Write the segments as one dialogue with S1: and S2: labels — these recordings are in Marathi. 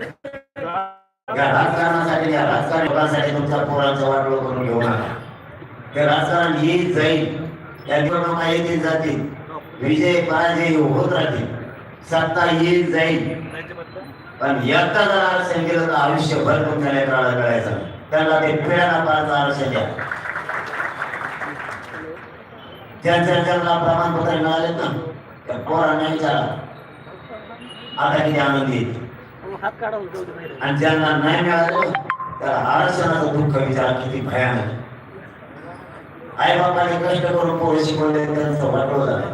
S1: या राजकारणासाठी या राजकारण लोकांसाठी तुमच्या पोरांचं करून घेऊ नका. ते राजकारण येईल जाईल. या निवडणुका येतील जातील. विजय पराजय होत राहतील. सत्ता येईल जाईल. पण एकदा जर आरक्षण केलं तर आयुष्यभर तुमच्या लेकराला कळायचं त्याला ते पिढ्याना पाच आरक्षण द्या. ज्यांच्या त्यांना प्रमाणपत्र मिळाले ना त्या पोरांना विचारा. आता किती आनंद येईल.
S2: हात काढून
S1: आणि ज्यांना नाही मिळालं तर आरक्षणाचं दुःख विचार किती भयानक. आई बापाने कष्ट करून पोरं शिकवले त्यांचं वाटलं झालं.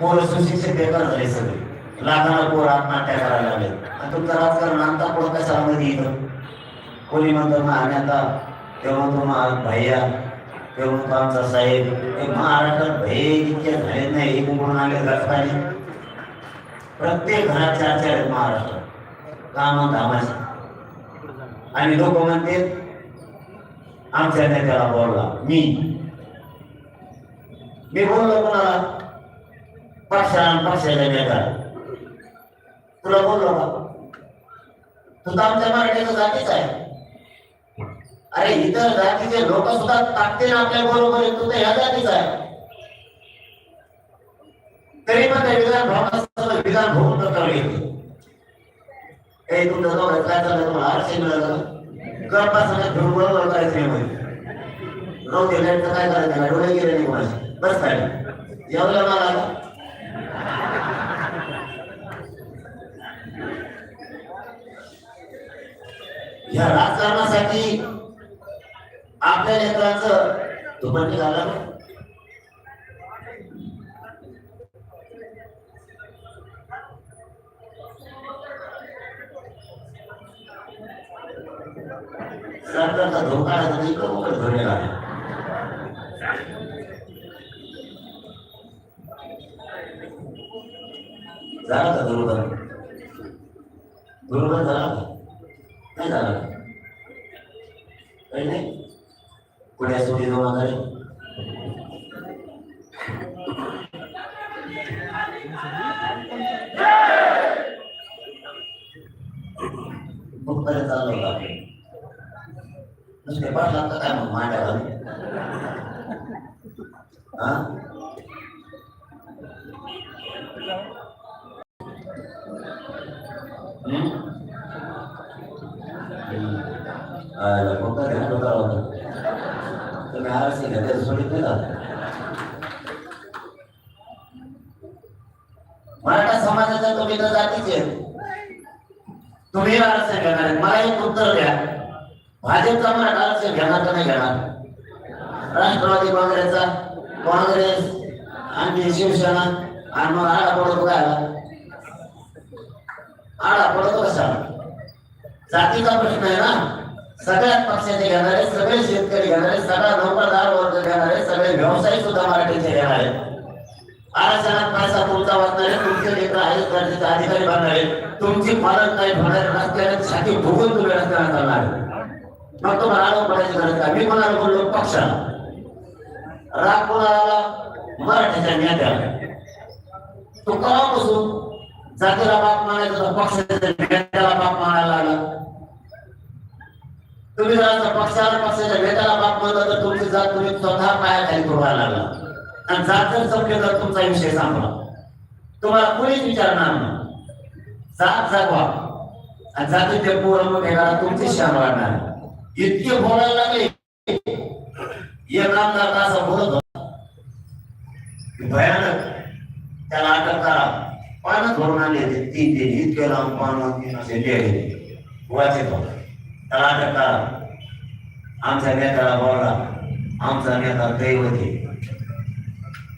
S1: पोरं सुशिक्षित बेकार झाले सगळे. लाखाला पोर आत्महत्या करायला लागले. आणि तुमचं राजकारण आता पुढं कशाला मध्ये येतं? कोणी म्हणतो महानेता तेव्हा तो महा भैया तेव्हा तो आमचा साहेब. हे महाराष्ट्रात भय इतके झाले नाही एक म्हणून आले? जात पाहिजे प्रत्येक घरात चार चार आहेत काम धामाचे आणि लोक म्हणते आमच्या नेत्याला बोलला मी. मी बोललो कोणाला? पक्षा पक्षाच्या नेत्याला तुला बोललो का? तू तर आमच्या मराठीचा जातीच आहे. अरे इतर जातीचे लोक सुद्धा टाकते ना आपल्या बरोबर तू तर ह्या जातीचा आहे. तरी पण ते विधान भवनात विधान भवन प्रकार घेते ए तुमच्या दोघात काय चाललं तुम्हाला आरक्षण मिळालं. गप्पा सगळ्यात घेऊन बरोबर करायचं नाही मध्ये रोज गेल्यानंतर काय करायचं? डोळे गेले नाही कोणाचे बस काय जेवलं मला या राजकारणासाठी आपल्या लेकरांचं दुपट्टी घाला सरकारचा धोका आहे तर इकडं कुठं धरलेला आहे झाला का दुर्बल दुर्बल झाला का? नाही झाला. काही नाही. पुढे सुटी दोन हजार पर्यंत चाललं होतं आपण? नुसते काय मग मांड्या कोणता ध्यान होता होता तुम्ही आरसी घेता सोडित नाही मराठा समाजाचा तुम्ही तर जातीचे तुम्ही आरक्षण घेणार आहेत. मला एक उत्तर द्या भाजपचा मराठा आरक्षण घेणार का नाही घेणार? राष्ट्रवादी काँग्रेसचा काँग्रेस आणखी शिवसेना आणि मग आडा पडतो काय आला आडा पडतो कसा जातीचा प्रश्न आहे ना? सगळ्याच पक्षाचे घेणारे सगळे शेतकरी घेणारे सगळा नोकरदार वर्ग घेणारे सगळे व्यवसायिक सुद्धा मराठीचे घेणारे आरक्षणात पैसा तुमचा वाचणारे तुमचे लेकर आहेत गरजेचे अधिकारी बनणारे तुमची पालन काही होणारे नसल्याने छाती भुगून तुम्ही रस्त्याला चालणार मग तुम्हाला आडवं पडायची गरज काय मी कोणाला बोललो? पक्षाला. राग कोणाला मराठीच्या नेत्याला. तो कवापासून जातीला बाप मानायचा पक्षाच्या नेत्याला बाप मानायला लागला. तुम्ही जर पक्षाला पक्षाच्या नेत्याला बाप मानला तर तुमची जात तुम्ही स्वतः पायाखाली तोडायला लागला. आणि जात जर संपली तर तुमचा विषय संपला. तुम्हाला कोणीच विचारणार नाही. जात जागवा. आणि जातीचे पोरं मग तुमचीच तुमची शान वाढणार. इतके बोलायला लागले. बोलत होता. भयानक त्याला अटक करा पानं धरून आणले ते तीन ते इतके लांब असे लिहिले होता त्याला अटक करा आमच्या नेत्याला बोलला. आमचा नेता दैवत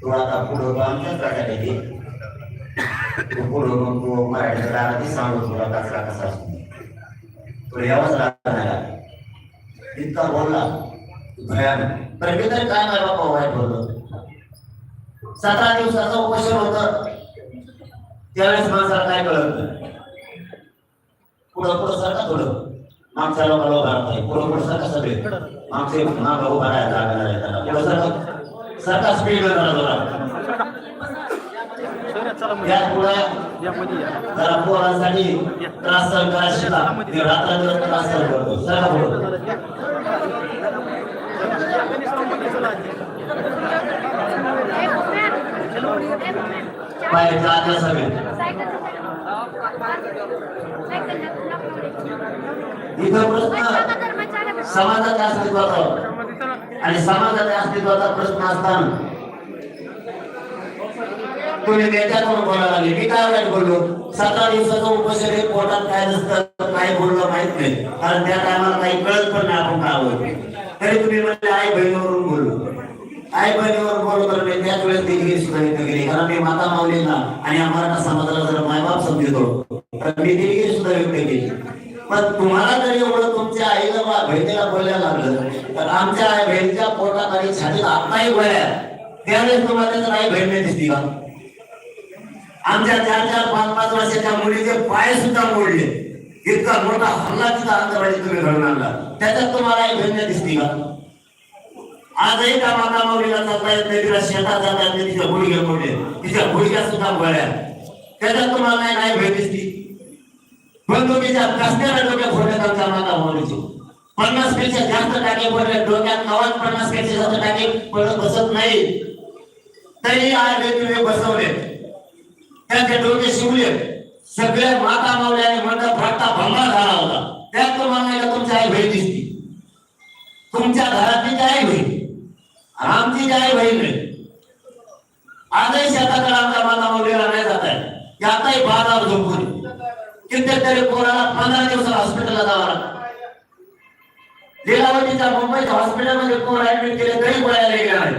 S1: तू आता पुढं आमच्याच येते पुढं तू सांगू तुला कचरा कसा असतो. तुला यावंच. इतका बोलला भयानक पण मी तरी काय मला बाबा वाईट बोललो. सतरा दिवसाचं उपोषण होत. त्यावेळेस माणसाला काय कळत नाही. पुढं पुढं सरका थोडं. मागच्या लोकांना उभा राहता पुढं पुढं सरका सगळे. मागचे माग उभा राहायला जागा आहे त्याला पुढं सरका सरका स्पीड जरा जरा. या पुढे जरा पोरांसाठी त्रास सहन करायला शिका मी त्रास सहन करतो. चला पुढे पाय जात्या सगळ्या इथं प्रश्न समाजाच्या अस्तित्वाचा आणि समाजाच्या अस्तित्वाचा प्रश्न असताना तुम्ही नेत्याकडून बोलायला लागले? मी काय वाईट बोललो? सतरा दिवसाचं उपोषण हे पोटात काय नसतं काय बोललं माहीत नाही. कारण त्या टायमाला काही कळत पण नाही आपण काय बोलतो तरी तुम्ही म्हणजे आई बहिणीवरून बोललो. आई बहिणीवर बोललो तर त्याच वेळेस दिलगिरी सुद्धा केली कारण मी माता माऊलींना आणि या मराठा समाजाला जर मायबाप समजतो तर मी दिलगिरी सुद्धा व्यक्त केली. पण तुम्हाला जर एवढं तुमच्या आईला वा बहिणीला बोलायला लागलं तर आमच्या आई बहिणीच्या पोटात आणि छातीत आत्ताही गोळ्या त्यावेळेस तुम्हाला त्याचं आई बहीण नाही दिसती का? आमच्या चार चार पाच पाच वर्षाच्या मुलीचे पाय सुद्धा मोडले. इतका मोठा हल्ला तिथं अंतराळी तुम्ही घडून आणला. त्याच्यात तुम्हाला एक धन्य दिसली का? आजही त्या माता माऊलीला चालता येत नाही तिला शेतात जाता येत नाही तिच्या गुडघे मोडले. तिच्या गुडघ्या सुद्धा गळ्या त्याच्यात तुम्हाला नाही नाही. पण तुम्ही बंदुकीच्या कसण्याला डोक्या फोडण्यात आमच्या माता माऊलीची पन्नासपेक्षा जास्त टाके पडले डोक्यात कवाच पन्नासपेक्षा जास्त टाके पडत बसत नाही. तरी आज तुम्ही बसवले. त्यांचे डोके शिवले. सगळे माता मावल्याने म्हणतात फाटता भंगा झाला होता. त्यात तुम्हाला तुमची आई बहीण दिसती तुमच्या घरातली आई बहीण आमची जी बहीण आजही शेताकडे आमच्या माता मावलीला नाही जात आहे. याताही बाजार झोपून. कित्येक तरी पोराला पंधरा दिवसाला हॉस्पिटलला जावं लागतं. लिलावतीच्या मुंबईच्या हॉस्पिटलमध्ये कोण ऍडमिट केले तरी गोळ्या गेल्या नाही.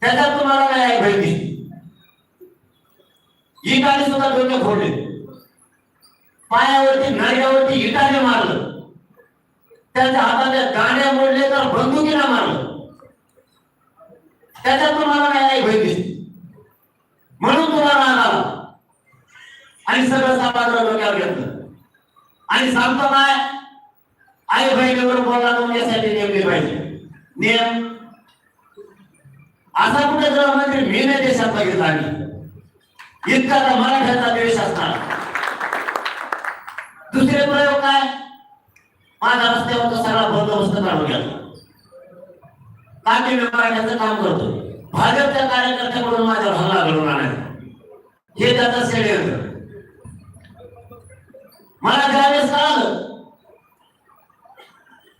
S1: त्याच्यात तुम्हाला काय आहे बहिणी? दिसती इटाने सुद्धा डोके फोडले. पायावरती नाड्यावरती इटाने मारलं. त्याच्या हाताने गाण्या मोडले तर बंदुकीला मारलं. त्याच्यात तुम्हाला काय आई बहीण दिसते म्हणून तुम्हाला आला आणि सगळं सामान डोक्यावर घेतलं. आणि सांगतो काय? आई बहिणीवर बोलला तुमच्यासाठी नेमली पाहिजे. नियम. असा कुठे गृहमंत्री मी नाही देशात बघितला आम्ही. इतका तर मराठ्याचा देश असणार. दुसरे प्रयोग काय? माझा रस्त्यावरचा सगळा बंदोबस्त काढून घ्यायचा काकी मी काम करतो. भाजपच्या कार्यकर्त्याकडून माझ्यावर हल्ला घडून आणायचा. हे त्याचं षडयंत्र मला ज्यावेळेस कळालं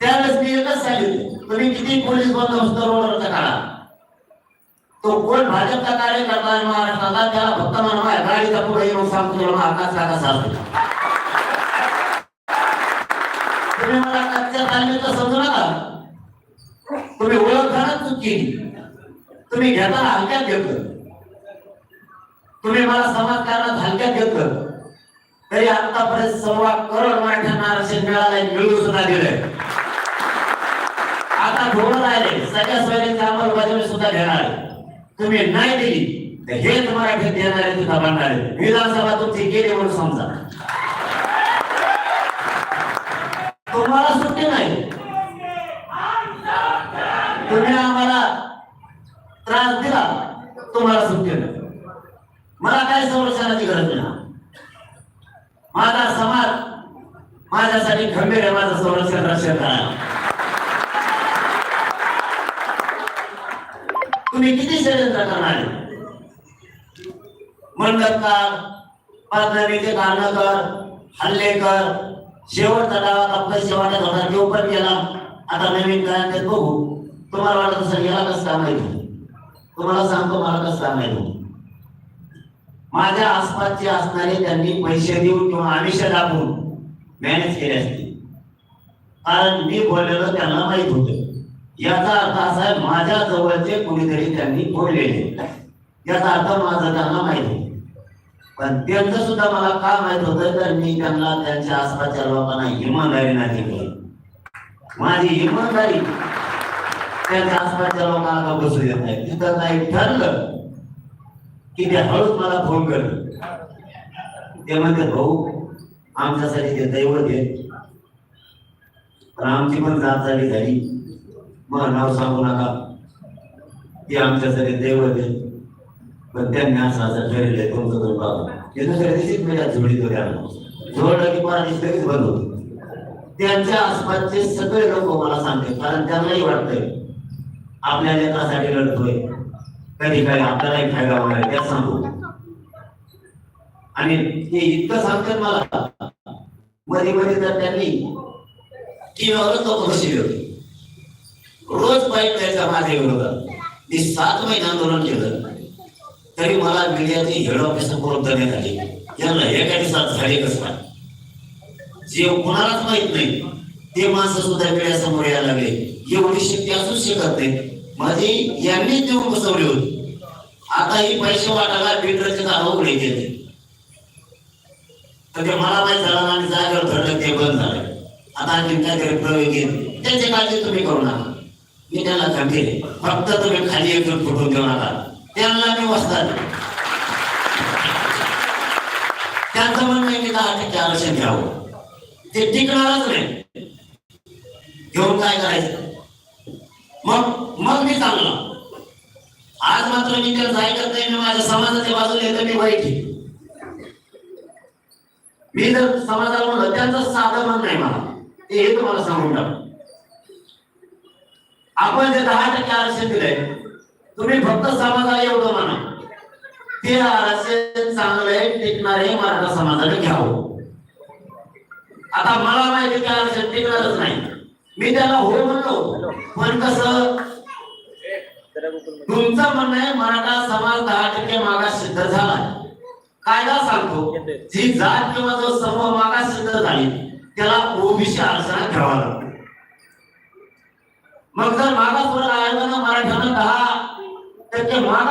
S1: त्यावेळेस मी एकच सांगितलं तुम्ही किती पोलीस बंदोबस्त रोडवरचा काढा. तो कोण भाजपचा कार्यकर्ता आहे महाराष्ट्राला त्याला फक्त म्हणा गाडीचा पुढे येऊन सांगतो तुला आकाश आकाश असतो. तुम्ही मला कच्च्या तालमीचं समजू नका तुम्ही ओळखताना चुकी तुम्ही घेताना हलक्यात घेत तुम्ही मला समाजकारणात हलक्यात घेत तरी आतापर्यंत सव्वा करोड मराठ्यांना आरक्षण मिळालंय मिळू सुद्धा दिलंय. आता ढोल राहिले सगळ्या सोयीची अंमलबजावणी सुद्धा घेणार तुम्ही नाही दिली तर हेच मराठीत देणारे सुद्धा बनणार विधानसभा तुमची गेली म्हणून समजा. तुम्हाला सुट्टी नाही. तुम्ही आम्हाला त्रास दिला तुम्हाला सुट्टी मला काय संरक्षणाची गरज नाही. माझा समाज माझ्यासाठी खंबीर आहे माझं संरक्षण रक्षण करा तुम्ही किती षडयंत्र करणार आहे? मंडपकार पाचनामीचे कारण कर हल्ले कर. शेवटचा डावात आपल्या शेवटच्या धोरणात जो पण गेला आता नवीन काय बघू. तुम्हाला वाटत असेल याला कसं काम माहिती? तुम्हाला सांगतो मला कसं काम माहिती? माझ्या आसपासचे असणारे त्यांनी पैसे देऊन किंवा आमिष दाबून मॅनेज केले असते. कारण मी बोललेलं त्यांना माहीत होत. याचा अर्थ असा आहे माझ्या जवळचे कोणीतरी त्यांनी बोललेले याचा अर्थ माझं त्यांना माहीत होत. पण त्यांचं सुद्धा मला का माहीत होतं? तर मी त्यांना त्यांच्या आसपासच्या लोकांना इमानदारी नाही माझी इमानदारी त्यांच्या आसपासच्या लोकांना का बसू देत नाही. तिथं नाही ठरलं की ते हळूच मला फोन करत ते म्हणते भाऊ आमच्यासाठी ते दैवत आहे. पण आमची पण जात झाली झाली मग नाव सांगू नका. ते आमच्यासाठी दैवत आहे. पण त्यांनी असं असं ठरले तुमचं तर बाबा ते दुसऱ्या दिवशीच मी त्यात जोडीत होत्या जोडलं की मला लगेच बंद होत. त्यांच्या आसपासचे सगळे लोक मला सांगते कारण त्यांनाही वाटतंय आपल्या लेकरासाठी लढतोय कधी काही आपल्यालाही फायदा होणार आहे, त्या सांगू. आणि ते इतकं सांगतात मला. मध्ये मध्ये तर त्यांनी टीव्हीवरच लोक होती. रोज पाईप द्यायचा माझ्या विरोधात. मी सात महिने आंदोलन केलं. तरी मला मीडियाचे हेड ऑफिसर बोलत देण्यात आले. यांना एका दिवसात झाले कसं काय? जे कोणालाच माहीत नाही ते माणसं सुद्धा मीडियासमोर यायला लागले. एवढी शक्ती असूच शकत नाही. माझी यांनीच देऊन बसवली होती. आता ही पैसे वाटायला बिल्डरचे दार उघडे गेले तर ते म्हणजे मला माहीत झालं आणि जागेवर धडक ते बंद झालं. आता आणखी काहीतरी प्रयोग येईल त्याची काळजी तुम्ही करू नका. मी त्याला सांगते. फक्त तुम्ही खाली एक फुटून घेऊन आला त्यांना मी वसतात त्यांचं म्हणणं आहे दहा टक्के आरक्षण घ्यावं. ते टिकणारच नाही. घेऊन काय करायचं? मग मग मी चांगला. आज मात्र मी त्यांचं ऐकत नाही मी माझ्या समाजाच्या बाजूला येतो मी वाईट मी जर समाजाला म्हणलं त्यांचं साधं मन नाही मला. ते हे तुम्हाला सांगून टाक. आपण जे दहा टक्के आरक्षण दिलंय तुम्ही फक्त समाजाला एवढं म्हणा. ते आरक्षण चांगलं आहे टिकणार आहे मराठा समाजाने घ्यावं. आता मला माहिती की आरक्षण टिकणारच नाही. मी त्याला हो म्हणलो. पण कसं? तुमचं म्हणणं आहे मराठा समाज दहा टक्के मागास सिद्ध झाला. कायदा सांगतो जी जात किंवा जो समूह मागास सिद्ध झाली त्याला ओबीसी आरक्षणात घ्यावा लागतो. मग जर मागासवर्ग आयोगानं मराठ्यांना दहा टक्के मागास